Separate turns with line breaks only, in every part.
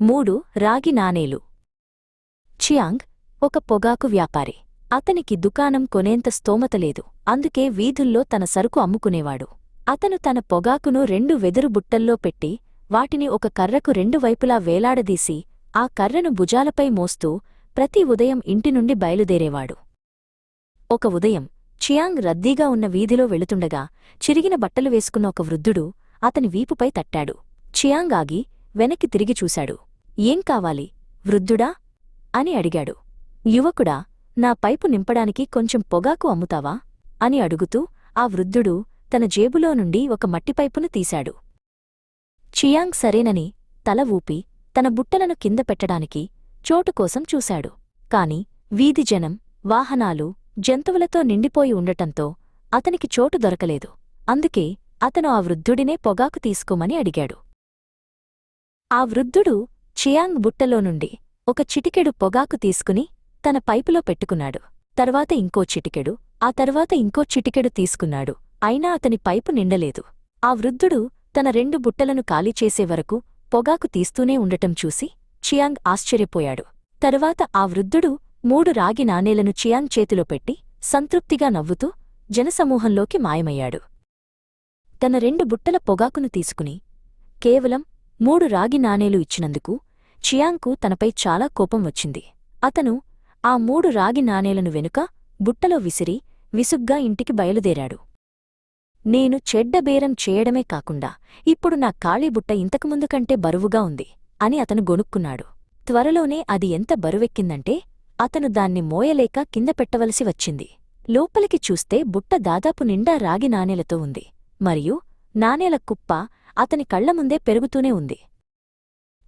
మూడు రాగి నాణేలు. చియాంగ్ ఒక పొగాకు వ్యాపారి. అతనికి దుకాణం కొనేంత స్తోమత లేదు. అందుకే వీధుల్లో తన సరుకు అమ్ముకునేవాడు. అతను తన పొగాకును రెండు వెదురు బుట్టల్లో పెట్టి వాటిని ఒక కర్రకు రెండు వైపులా వేలాడదీసి ఆ కర్రను భుజాలపై మోస్తూ ప్రతి ఉదయం ఇంటి నుండి బయలుదేరేవాడు. ఒక ఉదయం చియాంగ్ రద్దీగా ఉన్న వీధిలో వెళుతుండగా చిరిగిన బట్టలు వేసుకున్న ఒక వృద్ధుడు అతని వీపుపై తట్టాడు. చియాంగ్ ఆగి వెనక్కి తిరిగి చూశాడు. ఏం కావాలి? వృద్ధుడా అని అడిగాడు. యువకుడా నా పైపు నింపడానికి కొంచెం పొగాకు అమ్ముతావా అని అడుగుతూ ఆ వృద్ధుడు తన జేబులో నుండి ఒక మట్టిపైపును తీశాడు. చియాంగ్ సరేనని తల ఊపి తన బుట్టలను కింద పెట్టడానికి చోటు కోసం చూశాడు. కాని వీధి జనం వాహనాలు జంతువులతో నిండిపోయి ఉండటంతో అతనికి చోటు దొరకలేదు. అందుకే అతను ఆ వృద్ధుడినే పొగాకు తీసుకోమని అడిగాడు. ఆ వృద్ధుడు చియాంగ్ బుట్టలో నుండి ఒక చిటికెడు పొగాకు తీసుకుని తన పైపులో పెట్టుకున్నాడు. తర్వాత ఇంకో చిటికెడు ఆ తర్వాత ఇంకో చిటికెడు తీసుకున్నాడు. అయినా అతని పైపు నిండలేదు. ఆ వృద్ధుడు తన రెండు బుట్టలను ఖాళీ చేసేవరకు పొగాకు తీస్తూనే ఉండటం చూసి చియాంగ్ ఆశ్చర్యపోయాడు. తరువాత ఆ వృద్ధుడు మూడు రాగి నాణేలను చియాంగ్ చేతిలో పెట్టి సంతృప్తిగా నవ్వుతూ జనసమూహంలోకి మాయమయ్యాడు. తన రెండు బుట్టల పొగాకును తీసుకుని కేవలం మూడు రాగి నాణేలు ఇచ్చినందుకు చియాంగ్కు తనపై చాలా కోపం వచ్చింది. అతను ఆ మూడు రాగి నాణేలను వెనుక బుట్టలో విసిరి విసుగ్గా ఇంటికి బయలుదేరాడు. నేను చెడ్డ బేరం చేయడమే కాకుండా ఇప్పుడు నా ఖాళీ బుట్ట ఇంతకుముందు కంటే బరువుగా ఉంది అని అతను గొనుక్కున్నాడు త్వరలోనే అది ఎంత బరువెక్కిందంటే అతను దాన్ని మోయలేక కింద పెట్టవలసి వచ్చింది. లోపలికి చూస్తే బుట్ట దాదాపు నిండా రాగి నాణేలతో ఉంది. మరియు నాణేల కుప్ప అతని కళ్ళ ముందే పెరుగుతూనే ఉంది.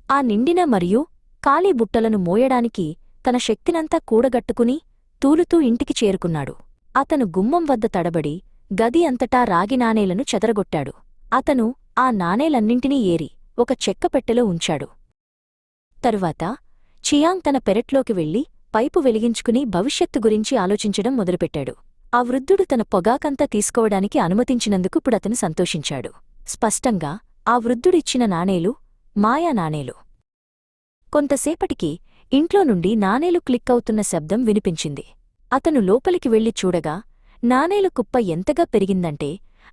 ఆ నిండిన మరియు ఖాళీ బుట్టలను మోయడానికి తన శక్తినంతా కూడగట్టుకుని తూలుతూ ఇంటికి చేరుకున్నాడు. అతను గుమ్మం వద్ద తడబడి గది అంతటా రాగి నాణేలను చెదరగొట్టాడు. అతను ఆ నాణేలన్నింటినీ ఏరి ఒక చెక్క పెట్టెలో ఉంచాడు. తరువాత చియాంగ్ తన పెరట్లోకి వెళ్ళి పైపు వెలిగించుకుని భవిష్యత్తు గురించి ఆలోచించడం మొదలుపెట్టాడు. ఆ వృద్ధుడు తన పొగాకంతా తీసుకోవడానికి అనుమతించినందుకు ఇప్పుడతను సంతోషించాడు. స్పష్టంగా ఆ వృద్ధుడిచ్చిన నాణేలు మాయా నాణేలు. కొంతసేపటికి ఇంట్లో నుండి నాణేలు క్లిక్కవుతున్న శబ్దం వినిపించింది. అతను లోపలికి వెళ్ళి చూడగా నాణేలు కుప్ప ఎంతగా పెరిగిందంటే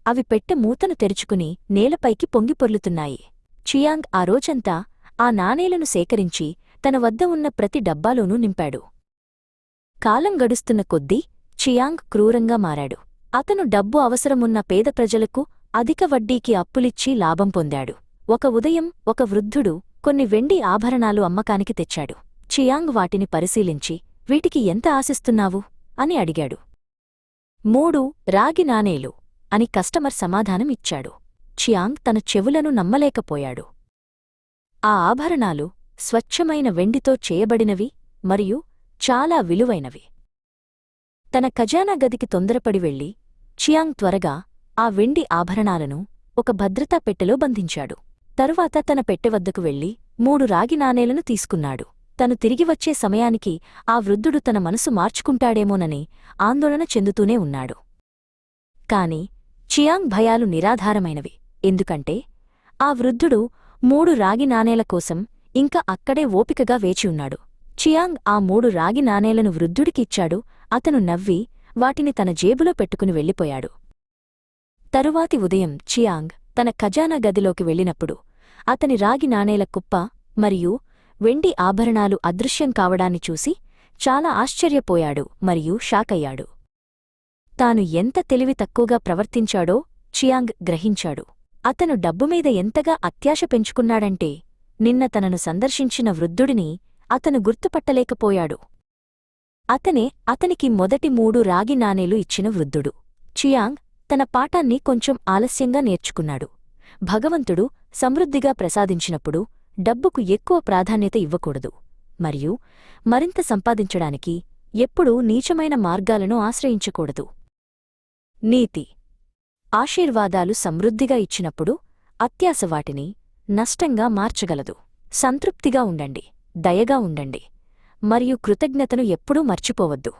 అవి పెట్టె మూతను తెరుచుకుని నేలపైకి పొంగిపొర్లుతున్నాయి చియాంగ్ ఆ రోజంతా ఆ నాణేలను సేకరించి తన వద్ద ఉన్న ప్రతి డబ్బాలోనూ నింపాడు. కాలం గడుస్తున్న కొద్దీ చియాంగ్ క్రూరంగా మారాడు. అతను డబ్బు అవసరమున్న పేద ప్రజలకు అధిక వడ్డీకి అప్పులిచ్చి లాభం పొందాడు. ఒక ఉదయం ఒక వృద్ధుడు కొన్ని వెండి ఆభరణాలు అమ్మకానికి తెచ్చాడు. చియాంగ్ వాటిని పరిశీలించి వీటికి ఎంత ఆశిస్తున్నావు? అని అడిగాడు. మూడు రాగి నాణేలు అని కస్టమర్ సమాధానం ఇచ్చాడు. చియాంగ్ తన చెవులను నమ్మలేకపోయాడు. ఆ ఆభరణాలు స్వచ్ఛమైన వెండితో చేయబడినవి మరియు చాలా విలువైనవి. తన ఖజానా గదికి తొందరపడి వెళ్ళి చియాంగ్ త్వరగా ఆ వెండి ఆభరణాలను ఒక భద్రతా పెట్టెలో బంధించాడు. తరువాత తన పెట్టెవద్దకు వెళ్ళి మూడు రాగి నాణేలను తీసుకున్నాడు. తను తిరిగి వచ్చే సమయానికి ఆ వృద్ధుడు తన మనసు మార్చుకుంటాడేమోనని ఆందోళన చెందుతూనే ఉన్నాడు. కాని చియాంగ్ భయాలు నిరాధారమైనవి. ఎందుకంటే ఆ వృద్ధుడు మూడు రాగి నాణేల కోసం ఇంకా అక్కడే ఓపికగా వేచివున్నాడు చియాంగ్ ఆ మూడు రాగి నాణేలను వృద్ధుడికిచ్చాడు అతను నవ్వి వాటిని తన జేబులో పెట్టుకుని వెళ్ళిపోయాడు. తరువాతి ఉదయం చియాంగ్ తన ఖజానా గదిలోకి వెళ్ళినప్పుడు అతని రాగి నాణేల కుప్ప మరియు వెండి ఆభరణాలు అదృశ్యం కావడాన్ని చూసి చాలా ఆశ్చర్యపోయాడు మరియు షాకయ్యాడు. తాను ఎంత తెలివి తక్కువగా ప్రవర్తించాడో చియాంగ్ గ్రహించాడు. అతను డబ్బుమీద ఎంతగా అత్యాశ పెంచుకున్నాడంటే నిన్న తనను సందర్శించిన వృద్ధుడిని అతను గుర్తుపట్టలేకపోయాడు. అతనే అతనికి మొదటి మూడు రాగి నాణేలు ఇచ్చిన వృద్ధుడు. చియాంగ్ తన పాఠాన్ని కొంచెం ఆలస్యంగా నేర్చుకున్నాడు. భగవంతుడు సమృద్ధిగా ప్రసాదించినప్పుడు డబ్బుకు ఎక్కువ ప్రాధాన్యత ఇవ్వకూడదు. మరియు మరింత సంపాదించడానికి ఎప్పుడూ నీచమైన మార్గాలను ఆశ్రయించకూడదు. నీతి. ఆశీర్వాదాలు సమృద్ధిగా ఇచ్చినప్పుడు అత్యాస వాటిని నష్టంగా మార్చగలదు. సంతృప్తిగా ఉండండి. దయగా ఉండండి. మరియు కృతజ్ఞతను ఎప్పుడూ మర్చిపోవద్దు.